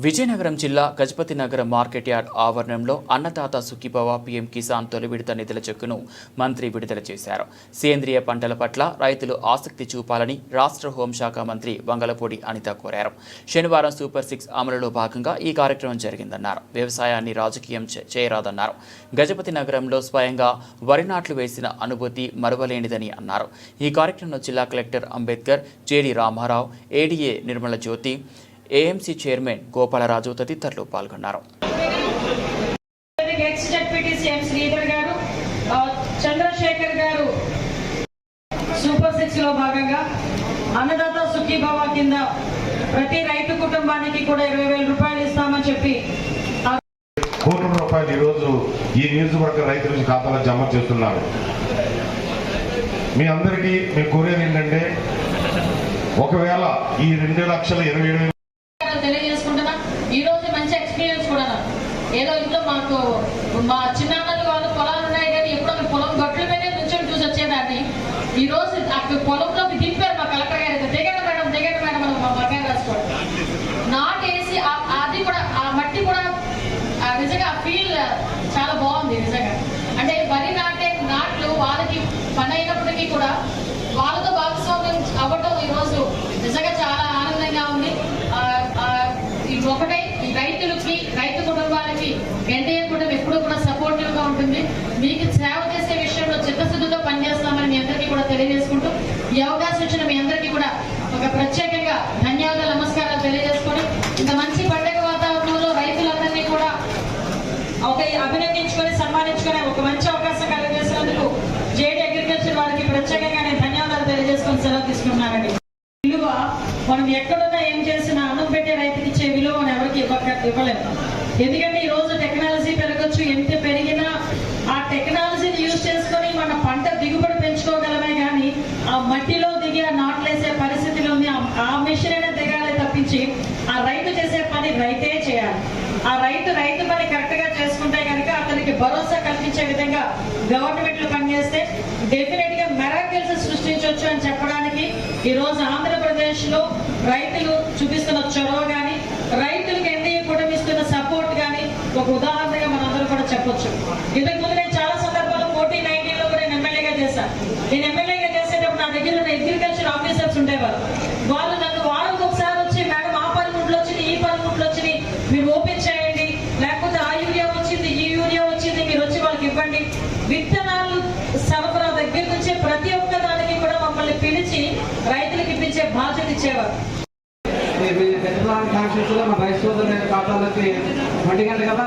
విజయనగరం జిల్లా గజపతి నగరం market yard ఆవరణంలో అన్నదాత సుఖీభవ పీఎం కిసాన్ తొలి విడత నిధుల చెక్కును మంత్రి విడుదల చేశారు. సేంద్రియ పంటల పట్ల రైతులు ఆసక్తి చూపాలని రాష్ట్ర హోంశాఖ మంత్రి వంగలపూడి అనిత కోరారు. శనివారం సూపర్ సిక్స్ అమలులో భాగంగా ఈ కార్యక్రమం జరిగిందన్నారు. వ్యవసాయాన్ని రాజకీయం చే- చేయరాదన్నారు. గజపతి నగరంలో స్వయంగా వరి నాట్లు వేసిన అనుభూతి మరువలేనిదని అన్నారు. ఈ కార్యక్రమంలో జిల్లా collector Ambedkar JD Ramarao ADA Nirmala Jyothi AMC chairman Gopalaraju తదితరులు పాల్గొన్నారు. గారు చంద్రశేఖర్ గారు సూపర్ సిక్స్లో భాగంగా అన్నదాత సుఖీభవ కింద ప్రతి రైతు కుటుంబానికి కూడా ఇరవై వేల రూపాయలు ఇస్తామని చెప్పి ఆ కోట్ల రూపాయలు ఈరోజు ఈ నియోజకవర్గ రైతుల నుంచి ఖాతాలో జమ చేస్తున్నారు. మీ అందరికీ మేము కోరేది ఏంటంటే ఒకవేళ ఈ రెండు లక్షల ఇరవై ఏడు విషయాలు తెలియజేసుకుంటున్నా. ఈ రోజు మంచి ఎక్స్పీరియన్స్ కూడా ఏదో ఇంట్లో మాకు మా చిన్నాన్నలు వాళ్ళు పొలాలు ఉన్నాయి కానీ ఎప్పుడో పొలం గట్ల మీదే నుంచి చూసి వచ్చేదాన్ని. ఈ రోజు అక్కడ పొలంలోకి దింపారు మా కలెక్టర్ గారు దిగండి మేడం దిగండి మేడం అని మా మగారు రాసుకోండి నాటేసి ఆ- అది కూడా ఆ మట్టి కూడా ఆ నిజంగా ఫీల్ చాలా బాగుంది నిజంగా అంటే వరి నాటే నాట్లు వాళ్ళకి పని అయినప్పటికీ కూడా వాళ్ళతో భాగస్వామ్యం అవ్వటం ఈరోజు నిజంగా చాలా ఆనందంగా ఉంది ఆ, ఆ, ఈ ఒకటే ఈ రైతులకి రైతు కుటుంబాలకి ఎన్డీఏ కుటుంబం ఎప్పుడూ కూడా సపోర్టివ్గా ఉంటుంది మీకు సేవ చేసే విషయంలో చిత్తశుద్ధితో పనిచేస్తామని మీ అందరికీ కూడా తెలియజేసుకుంటూ ఈ అవకాశం ఇచ్చిన మీ అందరికీ కూడా ఒక ప్రత్యేకంగా ధన్యవాదాలు నమస్కారాలు తెలియజేసుకొని ఇంత మంచి పండుగ వాతావరణంలో రైతులందరినీ కూడా ఒక అభినందించుకొని సన్మానించుకొని ఒక మంచి అవకాశం కలిగజేసినందుకు జేడీ అగ్రికల్చర్ వారికి ప్రత్యేకంగా నేను ధన్యవాదాలు తెలియజేసుకొని సెలవు తీసుకున్నానండి విలువ మనం ఎక్కడున్నా ఏం చేసినా అన్నం పెట్టే రైతుకి ఇచ్చే విలువ మనం ఎవరికి ఇవ్వక ఇవ్వలేము. ఎందుకంటే ఈ రోజు టెక్నాలజీ పెరగచ్చు ఎంత రైతు చేసే పని రైతే చేయాలి. ఆ రైతు రైతు పని కరెక్ట్గా చేసుకుంటే కనుక అతనికి భరోసా కల్పించే విధంగా గవర్నమెంట్లు పనిచేస్తే డెఫినెట్గా మెరాకిల్స్ సృష్టించవచ్చు అని చెప్పడానికి ఈ రోజు ఆంధ్రప్రదేశ్లో రైతులు చూపిస్తున్న చొరవ గాని రైతులకు ఎన్డీఏ కూటమి ఇస్తున్న సపోర్ట్ గాని ఒక ఉదాహరణగా మనందరూ కూడా చెప్పొచ్చు. ఇంతకు ముందు నేను చాలా సందర్భాల్లో ఫోర్టీ నైన్టీన్లో కూడా నేను ఎమ్మెల్యేగా చేశాను నేను ఎమ్మెల్యేగా చేసేటప్పుడు నా దగ్గర ఉన్న అగ్రికల్చర్ ఆఫీసర్స్ ఉండేవారు. వాళ్ళు విత్తనాలు సరఫరా దగ్గర నుంచి ప్రతి ఒక్క దానికి కూడా మమ్మల్ని పిలిచి రైతులకు ఇప్పించే బాధ్యత ఇచ్చేవారు. మీ పెద్దవాళ్ళ కాన్షియస్ మా రైస్ సోదరుల ఖాతాలకి ఒంటి గంట కదా.